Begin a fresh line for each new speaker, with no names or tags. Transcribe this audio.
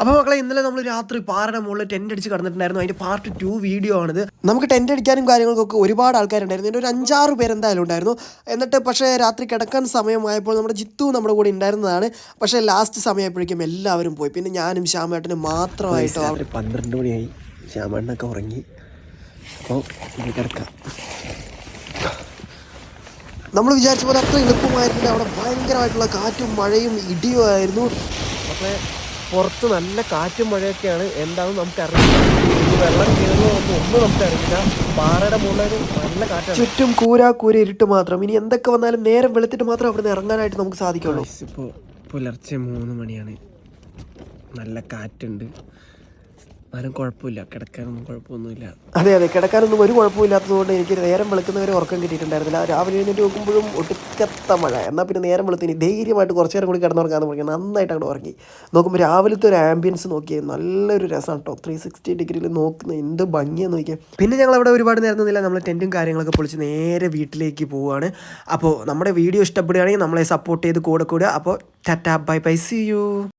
അപ്പോൾ മക്കളെ ഇന്നലെ നമ്മൾ രാത്രി പാറയുടെ മുകളിൽ ടെന്റ് അടിച്ച് കടന്നിട്ടുണ്ടായിരുന്നു. അതിന്റെ പാർട്ട് ടു വീഡിയോ ആണിത്. നമുക്ക് ടെന്റ് അടിക്കാനും കാര്യങ്ങൾക്കൊക്കെ ഒരുപാട് ആൾക്കാരുണ്ടായിരുന്നു. എന്റെ ഒരു അഞ്ചാറ് പേരെന്തായാലും ഉണ്ടായിരുന്നു. എന്നിട്ട് പക്ഷേ രാത്രി കിടക്കാൻ സമയമായപ്പോൾ നമ്മുടെ ജിത്തു നമ്മുടെ കൂടെ ഉണ്ടായിരുന്നതാണ്. പക്ഷേ ലാസ്റ്റ് സമയമായപ്പോഴേക്കും എല്ലാവരും പോയി. പിന്നെ ഞാനും ശ്യാമേട്ടനും മാത്രമായിട്ട് രാത്രി പന്ത്രണ്ട് മണിയായി. ശ്യാമേട്ടനൊക്കെ ഉറങ്ങി. അപ്പോൾ കിടക്കാം. നമ്മൾ വിചാരിച്ച പോലെ അത്ര എളുപ്പമായിരുന്നില്ല. അവിടെ ഭയങ്കരമായിട്ടുള്ള കാറ്റും മഴയും ഇടിയും ആയിരുന്നു പക്ഷേ പുറത്ത് നല്ല കാറ്റും മഴയൊക്കെയാണ്. എന്താണെന്ന് നമുക്കറിയില്ല. വെള്ളം കയറുന്നോ ഒന്നും നമുക്കറിയില്ല. പാറയുടെ മുകളിൽ നല്ല കാറ്റാണ്. ചുറ്റും കൂരാ കൂര ഇരുട്ട് മാത്രം. ഇനി എന്തൊക്കെ വന്നാലും നേരം വെളുത്തിട്ട് മാത്രം അവിടെ നിന്ന് ഇറങ്ങാനായിട്ട് നമുക്ക് സാധിക്കുള്ളൂ.
ഇപ്പോൾ പുലർച്ചെ മൂന്ന് മണിയാണ്. നല്ല കാറ്റുണ്ട്. എന്നാലും കുഴപ്പമില്ല. കിടക്കാനൊന്നും കുഴപ്പമൊന്നുമില്ല.
അതെ അതെ. കിടക്കാനൊന്നും ഒരു കുഴപ്പമില്ലാത്തതുകൊണ്ട് എനിക്ക് നേരം വെളുക്കുന്നവരെ ഉറക്കം കിട്ടിയിട്ടുണ്ടായിരുന്നില്ല. രാവിലെ എഴുന്നേറ്റ് നോക്കുമ്പോഴും ഒടുക്കത്ത മഴ. എന്നാൽ പിന്നെ നേരം വെളുത്തിന് ധൈര്യമായിട്ട് കുറച്ച് നേരം കൂടി കിടന്നുറങ്ങാന്ന് പറഞ്ഞാൽ നന്നായിട്ട് അങ്ങോട്ട് ഉറങ്ങി. നോക്കുമ്പോൾ രാവിലത്തെ ഒരു ആംബിയൻസ് നോക്കിയാൽ നല്ലൊരു രസമാണ് കേട്ടോ ത്രീ സിക്സ്റ്റി ഡിഗ്രിയിൽ നോക്കുന്ന എന്ത് ഭംഗിയാന്ന് നോക്കിയാൽ പിന്നെ ഞങ്ങൾ അവിടെ ഒരുപാട് നേരം നിന്നില്ല. നമ്മൾ ടെന്റും കാര്യങ്ങളൊക്കെ പൊളിച്ച് നേരെ വീട്ടിലേക്ക് പോവുകയാണ് അപ്പോൾ നമ്മുടെ വീഡിയോ ഇഷ്ടപ്പെടുകയാണെങ്കിൽ നമ്മളെ സപ്പോർട്ട് ചെയ്ത് കൂടെ കൂടുക. അപ്പോൾ tata bye bye. See you